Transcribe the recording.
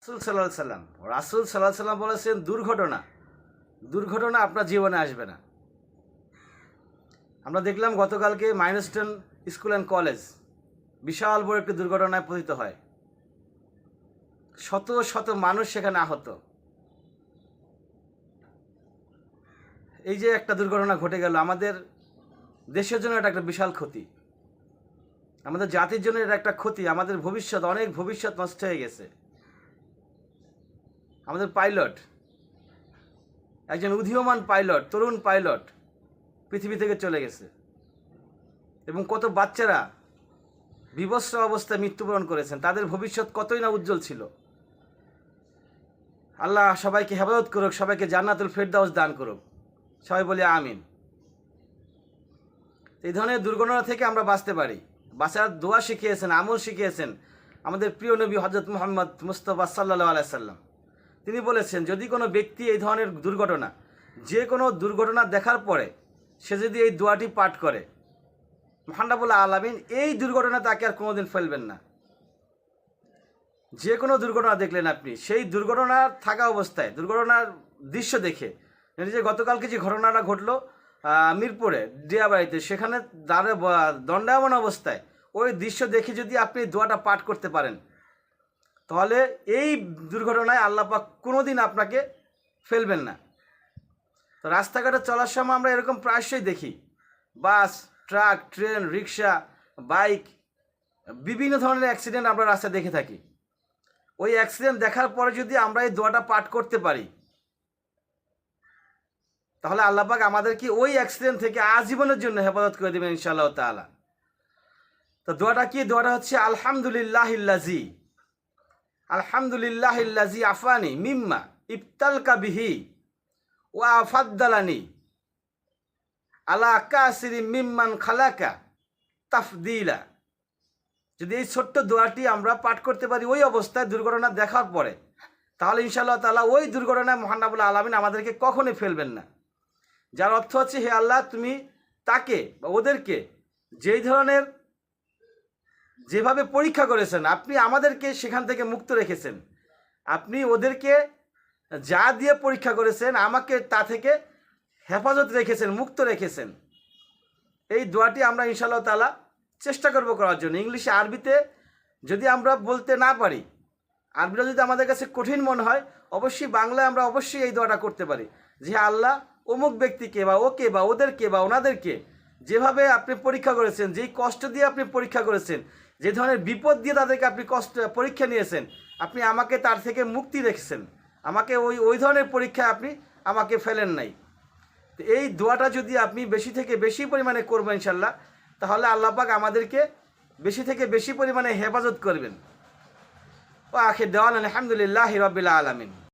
রাসুল সাল্লাহ সাল্লাম। রাসুল সাল্লাহ সাল্লাম বলেছেন, দুর্ঘটনা। দুর্ঘটনা আপনার জীবনে আসবে না। আমরা দেখলাম গতকালকে মাইনস্টন স্কুল অ্যান্ড কলেজ বিশাল বড় একটি দুর্ঘটনায় পতিত হয়। শত শত মানুষ সেখানে আহত। এই যে একটা দুর্ঘটনা ঘটে গেল, আমাদের দেশের জন্য এটা একটা বিশাল ক্ষতি। আমাদের জাতির জন্য এটা একটা ক্ষতি। আমাদের ভবিষ্যৎ, অনেক ভবিষ্যৎ নষ্ট হয়ে গেছে। আমাদের পাইলট, একজন উদীয়মান পাইলট, তরুণ পাইলট পৃথিবী থেকে চলে গেছে। এবং কত বাচ্চারা বিবস্ত্র অবস্থায় মৃত্যুবরণ করেছেন, তাদের ভবিষ্যৎ কতই না উজ্জ্বল ছিল। আল্লাহ সবাইকে হেফাজত করুক, সবাইকে জান্নাতুল ফেরদাউস দান করুক। সবাই বলি আমিন। এই ধরনের দুর্ঘটনা থেকে আমরা বাঁচতে পারি। বাঁচার দোয়া শিখিয়েছেন, আমল শিখিয়েছেন আমাদের প্রিয় নবী হজরত মোহাম্মদ মুস্তফা সাল্লাহ আলাইসাল্লাম তিনি বলেছেন, যদি কোনো ব্যক্তি এই ধরনের দুর্ঘটনা, যে কোনো দুর্ঘটনা দেখার পরে সে যদি এই দোয়াটি পাঠ করে মহান্ডাবুল্লাহ আলামিন, এই দুর্ঘটনা তাকে আর কোনোদিন ফেলবেন না। যে কোনো দুর্ঘটনা দেখলেন আপনি, সেই দুর্ঘটনার থাকা অবস্থায়, দুর্ঘটনার দৃশ্য দেখে, যে গতকালকে যে ঘটনাটা ঘটলো মিরপুরে ডিয়াবাড়িতে সেখানে দাঁড়ে দণ্ডায়মন অবস্থায়, ওই দৃশ্য দেখে যদি আপনি দোয়াটা পাঠ করতে পারেন তাহলে এই দুর্ঘটনায় আল্লাপাক কোনোদিন আপনাকে ফেলবেন না। তো রাস্তাঘাটে চলার সময় আমরা এরকম প্রায়শই দেখি। Bus, truck, train, rickshaw, bike, বিভিন্ন ধরনের অ্যাক্সিডেন্ট আমরা রাস্তায় দেখে থাকি। ওই অ্যাক্সিডেন্ট দেখার পরে যদি আমরা এই দোয়াটা পাঠ করতে পারি, তাহলে আল্লাপাক আমাদেরকে ওই অ্যাক্সিডেন্ট থেকে আজীবনের জন্য হেফাজত করে দেবেন ইনশাআল্লাহ তাআলা। তো দোয়াটা কি? দোয়াটা হচ্ছে আলহামদুলিল্লাহ ইল্লাজি আলহামদুলিল্লাহ ইল্লাজি আফানি মিম্মা ইফতালকা বিহি ওয়া আফাদ্দালানি আলা কাসিরি মিম্মান খালাকা তাফদিলা। যদি এই ছোট্ট দোয়াটি আমরা পাঠ করতে পারি ওই অবস্থায় দুর্ঘটনা দেখার পরে, তাহলে ইনশাআল্লাহ তাআলা ওই দুর্ঘটনায় মহানাবুল আলমিন আমাদেরকে কখনোই ফেলবেন না। যার অর্থ হচ্ছে, হে আল্লাহ, তুমি তাকে বা ওদেরকে যেই ধরনের যেভাবে পরীক্ষা করেছেন, আপনি আমাদেরকে সেখান থেকে মুক্ত রেখেছেন। আপনি ওদেরকে যা দিয়ে পরীক্ষা করেছেন, আমাকে তা থেকে হেফাজত রেখেছেন, মুক্ত রেখেছেন। এই দোয়াটি আমরা ইনশাআল্লাহ তালা চেষ্টা করব করার জন্য। ইংলিশে আরবিতে যদি আমরা বলতে না পারি, আরবিটা যদি আমাদের কাছে কঠিন মনে হয়, অবশ্যই বাংলায় আমরা অবশ্যই এই দোয়াটা করতে পারি যে, আল্লাহ অমুক ব্যক্তিকে বা ওকে বা ওদেরকে বা ওনাদেরকে যেভাবে আপনি পরীক্ষা করেছেন, যেই কষ্ট দিয়ে আপনি পরীক্ষা করেছেন যে ধরনের বিপদ দিয়ে তাদেরকে আপনি কষ্ট, পরীক্ষা নিয়েছেন, আপনি আমাকে তার থেকে মুক্তি রেখেছেন আমাকে ওই ওই ধরনের পরীক্ষায় আপনি আমাকে ফেলেন নাই। তো এই দোয়াটা যদি আপনি বেশি থেকে বেশি পরিমাণে করবেন ইনশাল্লাহ তাহলে আল্লাপাক আমাদেরকে বেশি থেকে বেশি পরিমাণে হেফাজত করবেন। ও আখে দেওয়ান আলহামদুলিল্লাহ রবিল্লা আলমিন।